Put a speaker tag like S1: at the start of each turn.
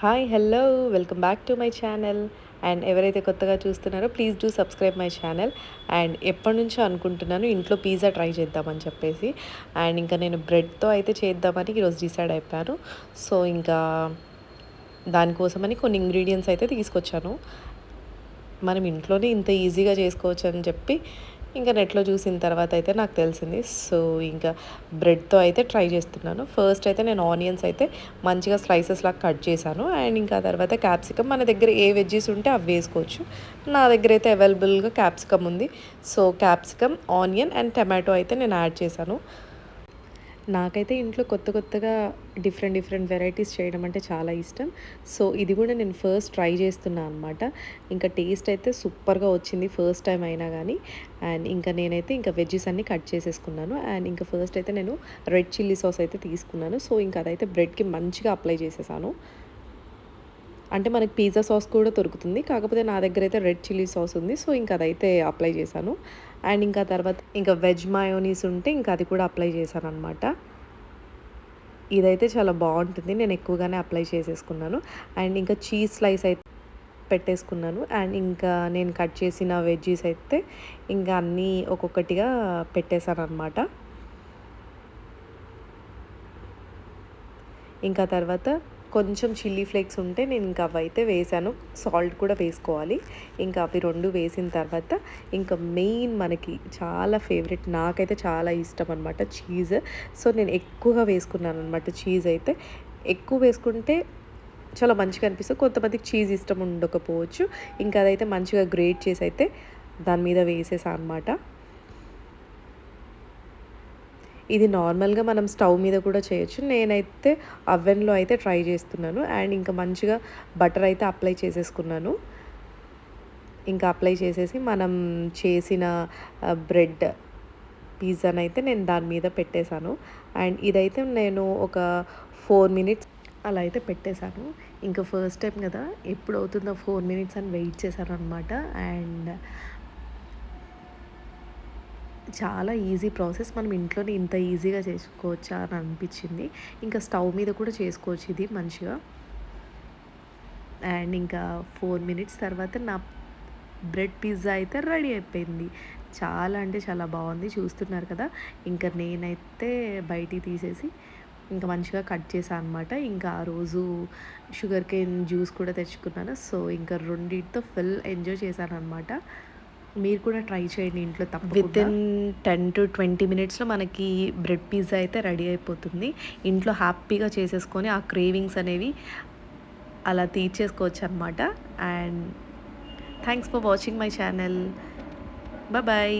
S1: Hi hello welcome back to my channel and ఎవరైతే కొత్తగా చూస్తున్నారో please do subscribe my channel and ఎప్పటి నుంచో అనుకుంటున్నాను ఇంట్లో పిజ్జా ట్రై చేద్దామని చెప్పేసి. అండ్ ఇంకా నేను బ్రెడ్తో అయితే చేద్దామని ఈరోజు డిసైడ్ అయిపోయాను. సో ఇంకా దానికోసమని కొన్ని ఇంగ్రీడియంట్స్ అయితే తీసుకొచ్చాను. మనం ఇంట్లోనే ఇంత ఈజీగా చేసుకోవచ్చు అని చెప్పి ఇంకా నెట్లో చూసిన తర్వాత అయితే నాకు తెలిసింది. సో ఇంకా బ్రెడ్తో అయితే ట్రై చేస్తున్నాను. ఫస్ట్ అయితే నేను ఆనియన్స్ అయితే మంచిగా స్లైసెస్ లాగా కట్ చేశాను. అండ్ ఇంకా తర్వాత క్యాప్సికమ్ మన దగ్గర ఏ వెజ్జెస్ ఉంటే అవి వేసుకోవచ్చు. నా దగ్గర అయితే అవైలబుల్గా క్యాప్సికమ్ ఉంది. So capsicum onion and tomato అయితే నేను యాడ్ చేశాను. నాకైతే ఇంట్లో కొత్త కొత్తగా డిఫరెంట్ డిఫరెంట్ వెరైటీస్ చేయడం అంటే చాలా ఇష్టం. సో ఇది కూడా నేను ఫస్ట్ ట్రై చేస్తున్నాను అనమాట ఇంకా టేస్ట్ అయితే సూపర్గా వచ్చింది ఫస్ట్ టైం అయినా కానీ అండ్ ఇంకా నేనైతే ఇంకా వెజ్జెస్ అన్నీ కట్ చేసేసుకున్నాను. అండ్ ఇంకా ఫస్ట్ అయితే నేను రెడ్ చిల్లీ సాస్ అయితే తీసుకున్నాను. సో ఇంకా అదైతే బ్రెడ్కి మంచిగా అప్లై చేసేసాను. అంటే మనకి పిజ్జా సాస్ కూడా దొరుకుతుంది. కాకపోతే నా దగ్గర అయితే రెడ్ చిల్లీ సాస్ ఉంది. సో ఇంకా అదైతే అప్లై చేశాను. అండ్ ఇంకా తర్వాత ఇంకా వెజ్ మయోనీస్ ఉంటే ఇంకా అది కూడా అప్లై చేశాను అనమాట ఇదైతే చాలా బాగుంటుంది. నేను ఎక్కువగానే అప్లై చేసేసుకున్నాను. అండ్ ఇంకా చీజ్ స్లైస్ అయితే పెట్టేసుకున్నాను. అండ్ ఇంకా నేను కట్ చేసిన వెజ్జీస్ అయితే ఇంకా అన్నీ ఒక్కొక్కటిగా పెట్టేశాను అనమాట ఇంకా తర్వాత కొంచెం చిల్లీ ఫ్లేక్స్ ఉంటే నేను ఇంకా అవైతే వేసాను. సాల్ట్ కూడా వేసుకోవాలి. ఇంకా అవి రెండు వేసిన తర్వాత ఇంకా మెయిన్ మనకి చాలా ఫేవరెట్ నాకైతే చాలా ఇష్టం అనమాట చీజ్. సో నేను ఎక్కువగా వేసుకున్నాను అనమాట చీజ్ అయితే. ఎక్కువ వేసుకుంటే చాలా మంచిగా అనిపిస్తుంది. కొంతమందికి చీజ్ ఇష్టం ఉండకపోవచ్చు. ఇంకా అదైతే మంచిగా గ్రేట్ చేసి అయితే దాని మీద వేసేసా అనమాట ఇది నార్మల్గా మనం స్టవ్ మీద కూడా చేయొచ్చు. నేనైతే అవెన్లో అయితే ట్రై చేస్తున్నాను. అండ్ ఇంకా మంచిగా బటర్ అయితే అప్లై చేసేసుకున్నాను. ఇంకా అప్లై చేసేసి మనం చేసిన బ్రెడ్ పిజ్జాని అయితే నేను దాని మీద పెట్టేశాను. అండ్ ఇదైతే నేను ఒక ఫోర్ మినిట్స్ అలా అయితే పెట్టేశాను. ఇంకా ఫస్ట్ టైం కదా ఎప్పుడు అవుతుందో ఫోర్ మినిట్స్ అని వెయిట్ చేశాను అనమాట అండ్ చాలా ఈజీ ప్రాసెస్. మనం ఇంట్లోనే ఇంత ఈజీగా చేసుకోవచ్చా అని అనిపించింది. ఇంకా స్టవ్ మీద కూడా చేసుకోవచ్చు ఇది మంచిగా. అండ్ ఇంకా ఫోర్ మినిట్స్ తర్వాత నా బ్రెడ్ పిజ్జా అయితే రెడీ అయిపోయింది. చాలా అంటే చాలా బాగుంది. చూస్తున్నారు కదా. ఇంకా నేనైతే బయటికి తీసేసి ఇంకా మంచిగా కట్ చేశాను అనమాట ఇంకా ఆ రోజు షుగర్ కేన్ జ్యూస్ కూడా తెచ్చుకున్నాను. సో ఇంకా రెండింటితో ఫుల్ ఎంజాయ్ చేశాను అనమాట మీరు కూడా ట్రై చేయండి ఇంట్లో తప్ప with in ten to twenty మినిట్స్లో మనకి బ్రెడ్ పిజ్జా అయితే రెడీ అయిపోతుంది. ఇంట్లో హ్యాపీగా చేసేసుకొని ఆ క్రేవింగ్స్ అనేవి అలా తీర్చేసుకోవచ్చు అనమాట and thanks for watching my channel. Bye